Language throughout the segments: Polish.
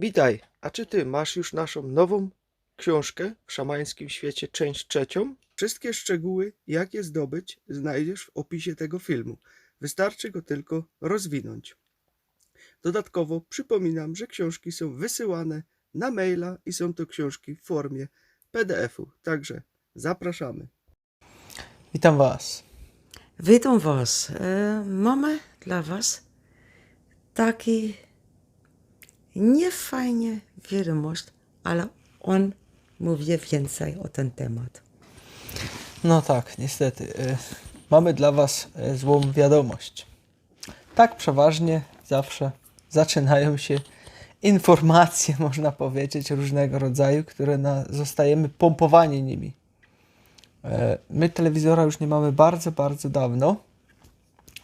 Witaj, a czy ty masz już naszą nową książkę w szamańskim świecie, część trzecią? Wszystkie szczegóły, jak je zdobyć, znajdziesz w opisie tego filmu. Wystarczy go tylko rozwinąć. Dodatkowo przypominam, że książki są wysyłane na maila i są to książki w formie PDF-u. Także zapraszamy. Witam Was. Witam Was. E, mamy dla Was taki niefajnie wiadomość, ale on mówi więcej o ten temat. No tak, niestety. y, Mamy dla Was y, złą wiadomość. Tak przeważnie zawsze zaczynają się informacje, można powiedzieć, różnego rodzaju, które na, zostajemy pompowani nimi. E, My telewizora już nie mamy bardzo, bardzo dawno.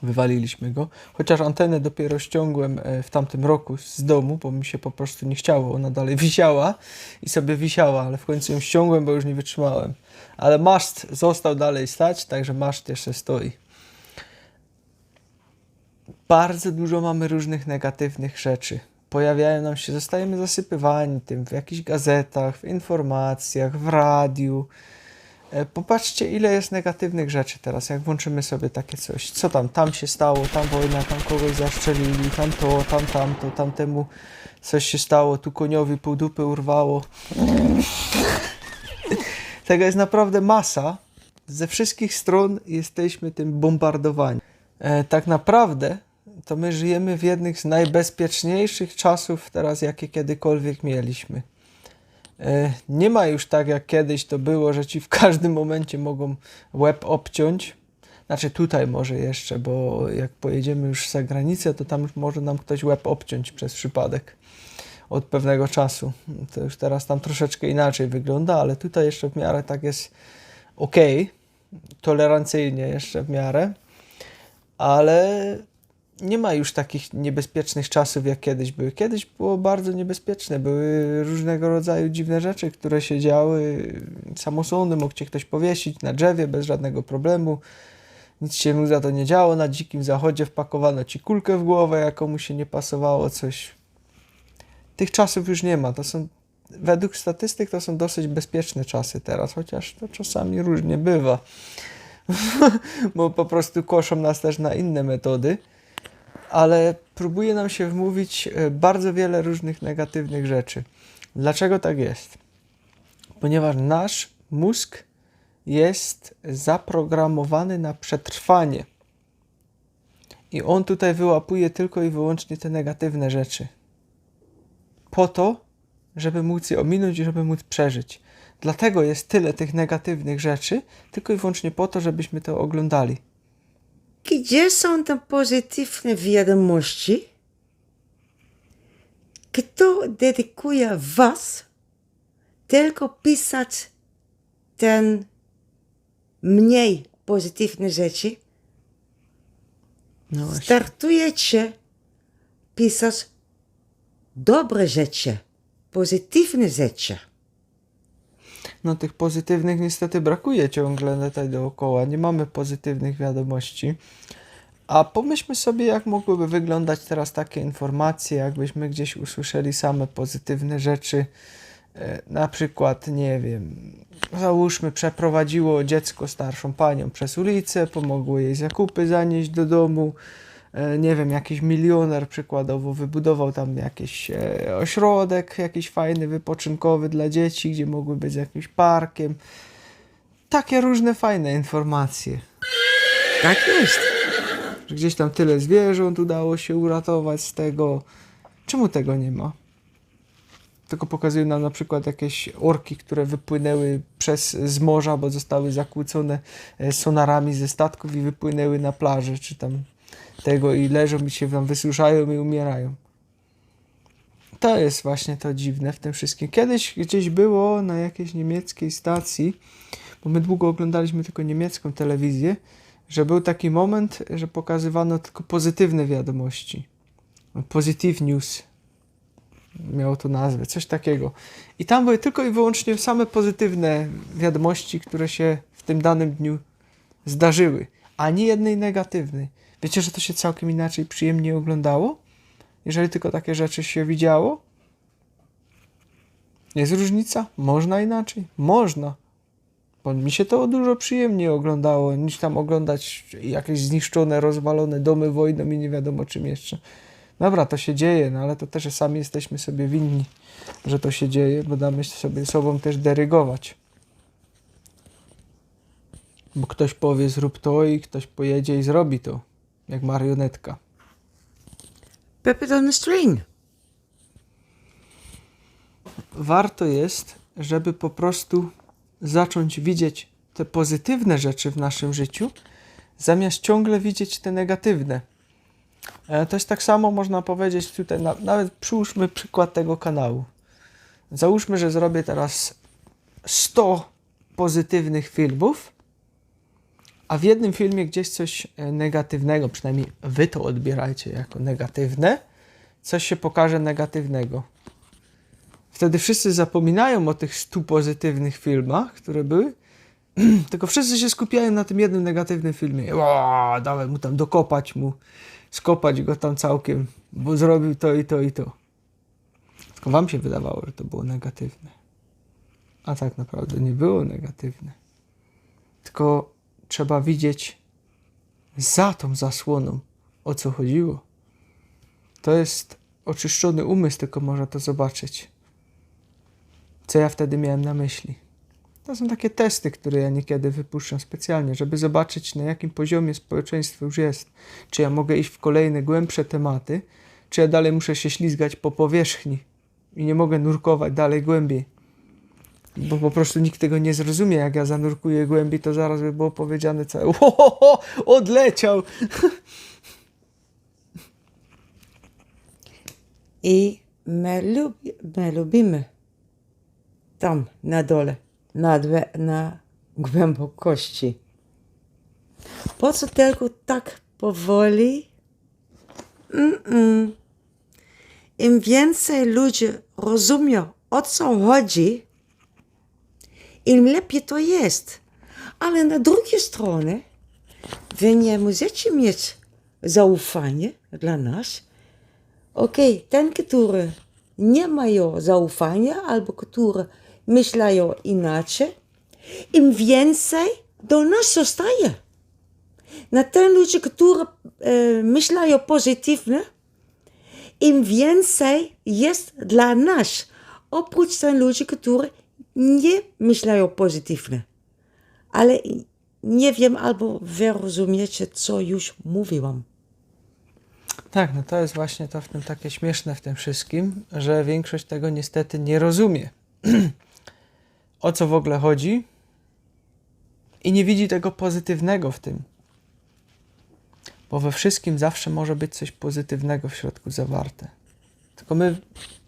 Wywaliliśmy go, chociaż antenę dopiero ściągłem e, w tamtym roku z domu, bo mi się po prostu nie chciało. Ona dalej wisiała i sobie wisiała, ale w końcu ją ściągłem, bo już nie wytrzymałem. Ale maszt został dalej stać, także maszt jeszcze stoi. Bardzo dużo mamy różnych negatywnych rzeczy. Pojawiają nam się, zostajemy zasypywani tym w jakichś gazetach, w informacjach, w radiu. E, Popatrzcie, ile jest negatywnych rzeczy teraz, jak włączymy sobie takie coś. Co tam, tam się stało, tam wojna, tam kogoś zastrzelili, tam to, tam tamto, tamtemu coś się stało, tu koniowi pół dupy urwało. Tego jest naprawdę masa. Ze wszystkich stron jesteśmy tym bombardowani. E, tak naprawdę to my żyjemy w jednych z najbezpieczniejszych czasów teraz, jakie kiedykolwiek mieliśmy. E, Nie ma już tak jak kiedyś to było, że ci w każdym momencie mogą łeb obciąć. Znaczy tutaj może jeszcze, bo jak pojedziemy już za granicę, to tam może nam ktoś łeb obciąć przez przypadek od pewnego czasu. To już teraz tam troszeczkę inaczej wygląda, ale tutaj jeszcze w miarę tak jest ok, tolerancyjnie jeszcze w miarę, ale nie ma już takich niebezpiecznych czasów, jak kiedyś były. Kiedyś było bardzo niebezpieczne. Były różnego rodzaju dziwne rzeczy, które się działy. Samosądy mógł cię ktoś powiesić na drzewie bez żadnego problemu. Nic się mu za to nie działo. Na dzikim zachodzie wpakowano ci kulkę w głowę, jak komuś się nie pasowało coś. Tych czasów już nie ma. To są, według statystyk, to są dosyć bezpieczne czasy teraz, chociaż to czasami różnie bywa. Bo po prostu koszą nas też na inne metody ale próbuje nam się wmówić e, bardzo wiele różnych negatywnych rzeczy. Dlaczego tak jest? Ponieważ nasz mózg jest zaprogramowany na przetrwanie. I on tutaj wyłapuje tylko i wyłącznie te negatywne rzeczy. Po to, żeby móc je ominąć i żeby móc przeżyć. Dlatego jest tyle tych negatywnych rzeczy, tylko i wyłącznie po to, żebyśmy to oglądali. Gdzie są te pozytywne wiadomości? Kto dedykuje Was tylko pisać ten mniej pozytywne rzeczy? No właśnie. Startujecie pisać dobre rzeczy, pozytywne rzeczy. No tych pozytywnych niestety brakuje ciągle tutaj dookoła. Nie mamy pozytywnych wiadomości. A pomyślmy sobie, jak mogłyby wyglądać teraz takie informacje, jakbyśmy gdzieś usłyszeli same pozytywne rzeczy. E, Na przykład, nie wiem, załóżmy, przeprowadziło dziecko starszą panią przez ulicę, pomogło jej zakupy zanieść do domu. E, Nie wiem, jakiś milioner przykładowo wybudował tam jakiś e, ośrodek, jakiś fajny, wypoczynkowy dla dzieci, gdzie mogły być z jakimś parkiem. Takie różne fajne informacje Tak jest. że gdzieś tam tyle zwierząt udało się uratować z tego. Czemu tego nie ma? Tylko pokazują nam na przykład jakieś orki, które wypłynęły przez z morza, bo zostały zakłócone e, sonarami ze statków i wypłynęły na plażę, czy tam tego i leżą i się tam wysuszają i umierają. To jest właśnie to dziwne w tym wszystkim. Kiedyś gdzieś było na jakiejś niemieckiej stacji, bo my długo oglądaliśmy tylko niemiecką telewizję, że był taki moment, że pokazywano tylko pozytywne wiadomości. Positive news. Miało to nazwę, coś takiego. I tam były tylko i wyłącznie same pozytywne wiadomości, które się w tym danym dniu zdarzyły, ani jednej negatywnej. Wiecie, że to się całkiem inaczej przyjemnie oglądało? Jeżeli tylko takie rzeczy się widziało? Jest różnica? Można inaczej? Można. Bo mi się to dużo przyjemniej oglądało, niż tam oglądać jakieś zniszczone, rozwalone domy wojną i nie wiadomo czym jeszcze. Dobra, to się dzieje, no ale to też sami jesteśmy sobie winni, że to się dzieje, bo damy sobie sobą też derygować. Bo ktoś powie zrób to i ktoś pojedzie i zrobi to, jak marionetka. Puppet on a string. warto jest, żeby po prostu zacząć widzieć te pozytywne rzeczy w naszym życiu, zamiast ciągle widzieć te negatywne. E, To jest tak samo, można powiedzieć tutaj, na, nawet przyłóżmy przykład tego kanału. Załóżmy, że zrobię teraz 100 pozytywnych filmów, a w jednym filmie gdzieś coś e, negatywnego, przynajmniej wy to odbierajcie jako negatywne, coś się pokaże negatywnego. Wtedy wszyscy zapominają o tych stu pozytywnych filmach, które były, tylko wszyscy się skupiają na tym jednym negatywnym filmie. O, dałem mu tam dokopać mu, skopać go tam całkiem, bo zrobił to i to i to. Tylko wam się wydawało, że to było negatywne. A tak naprawdę nie było negatywne. Tylko trzeba widzieć za tą zasłoną, o co chodziło. To jest oczyszczony umysł, tylko może to zobaczyć. Co ja wtedy miałem na myśli? To są takie testy, które ja niekiedy wypuszczam specjalnie, żeby zobaczyć, na jakim poziomie społeczeństwo już jest. Czy ja mogę iść w kolejne głębsze tematy, czy ja dalej muszę się ślizgać po powierzchni i nie mogę nurkować dalej głębiej. Bo po prostu nikt tego nie zrozumie. Jak ja zanurkuję głębiej, to zaraz by było powiedziane całe Ohoho, odleciał! I my, lubi, my lubimy tam na dole, na, dwe, na głębokości. Po co tylko tak powoli? Mm-mm. Im więcej ludzi rozumie, o co chodzi, im lepiej to jest. Ale na drugiej stronie, wy nie możecie mieć zaufania dla nas, Okej, ten, który nie mają zaufania albo który myślają inaczej, im więcej do nas zostaje. Na ten ludzie, którzy e, myślają pozytywnie, im więcej jest dla nas. Oprócz ten ludzi, którzy nie myślają pozytywnie. Ale nie wiem, albo wy rozumiecie, co już mówiłam. Tak, no to jest właśnie to w tym takie śmieszne w tym wszystkim, że większość tego niestety nie rozumie. o co w ogóle chodzi i nie widzi tego pozytywnego w tym. Bo we wszystkim zawsze może być coś pozytywnego w środku zawarte. Tylko my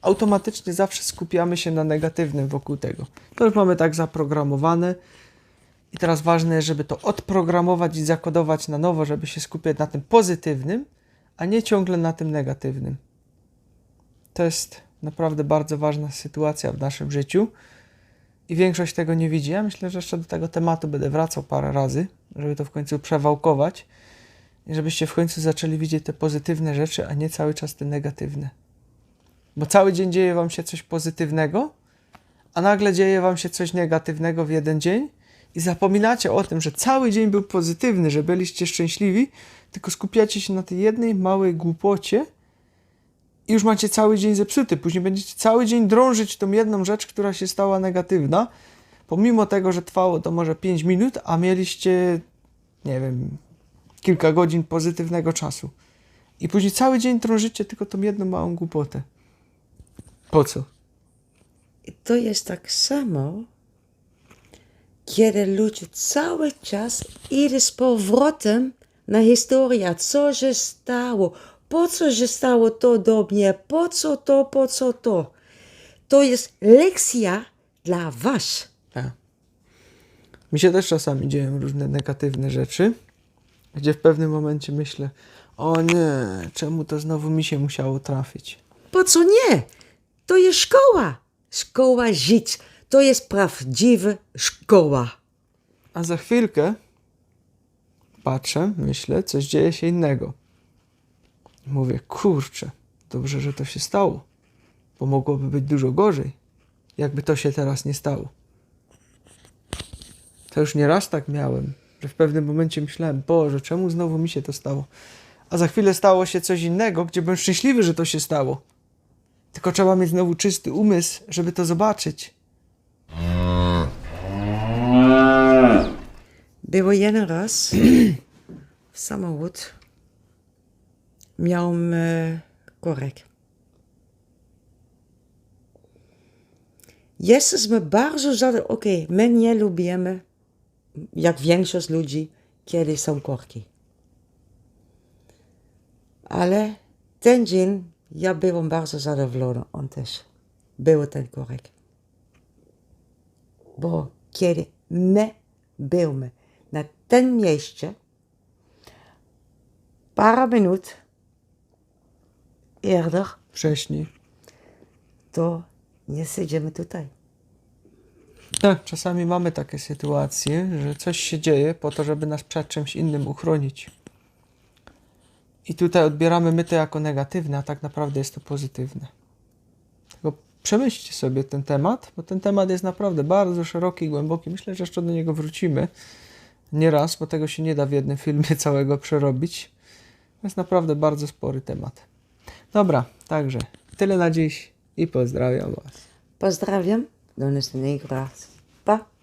automatycznie zawsze skupiamy się na negatywnym wokół tego. To już mamy tak zaprogramowane. I teraz ważne jest, żeby to odprogramować i zakodować na nowo, żeby się skupiać na tym pozytywnym, a nie ciągle na tym negatywnym. To jest naprawdę bardzo ważna sytuacja w naszym życiu i większość tego nie widzi. Ja myślę, że jeszcze do tego tematu będę wracał parę razy, żeby to w końcu przewałkować i żebyście w końcu zaczęli widzieć te pozytywne rzeczy, a nie cały czas te negatywne. Bo cały dzień dzieje wam się coś pozytywnego, a nagle dzieje wam się coś negatywnego w jeden dzień i zapominacie o tym, że cały dzień był pozytywny, że byliście szczęśliwi, tylko skupiacie się na tej jednej małej głupocie i już macie cały dzień zepsuty. Później będziecie cały dzień drążyć tą jedną rzecz, która się stała negatywna, pomimo tego, że trwało to może 5 minut, a mieliście, nie wiem, kilka godzin pozytywnego czasu. I później cały dzień drążycie tylko tą jedną małą głupotę. Po co? I to jest tak samo, kiedy ludzie cały czas idą z powrotem na historię, co się stało, po co się stało to do mnie, po co to, po co to. To jest lekcja dla was. Tak. Mi się też czasami dzieją różne negatywne rzeczy, gdzie w pewnym momencie myślę, o nie, czemu to znowu mi się musiało trafić? Po co nie? To jest szkoła. Szkoła żyć. To jest prawdziwa szkoła. A za chwilkę patrzę, myślę, coś dzieje się innego. Mówię, kurczę, dobrze, że to się stało, bo mogłoby być dużo gorzej. jakby to się teraz nie stało. To już nie raz tak miałem, że w pewnym momencie myślałem, Boże, czemu znowu mi się to stało? A za chwilę stało się coś innego, gdzie byłem szczęśliwy, że to się stało. Tylko trzeba mieć znowu czysty umysł, żeby to zobaczyć. Było jeden raz samochód miał e, korek. Jesteśmy bardzo zadowoleni. Okej, my nie lubimy, jak większość ludzi, kiedy są korki. Ale ten dzień ja byłam bardzo zadowolona, on też. Był ten korek. Bo kiedy my byliśmy na tym miejscu, parę minut eerder, Wcześniej. to nie siedzimy tutaj. Tak, czasami mamy takie sytuacje, że coś się dzieje po to, żeby nas przed czymś innym uchronić. I tutaj odbieramy my to jako negatywne, a tak naprawdę jest to pozytywne. Przemyślcie sobie ten temat, bo ten temat jest naprawdę bardzo szeroki i głęboki. Myślę, że jeszcze do niego wrócimy nie raz, bo tego się nie da w jednym filmie całego przerobić. To jest naprawdę bardzo spory temat. Dobra, także tyle na dziś i pozdrawiam Was. Pozdrawiam, do następnego razu. Pa!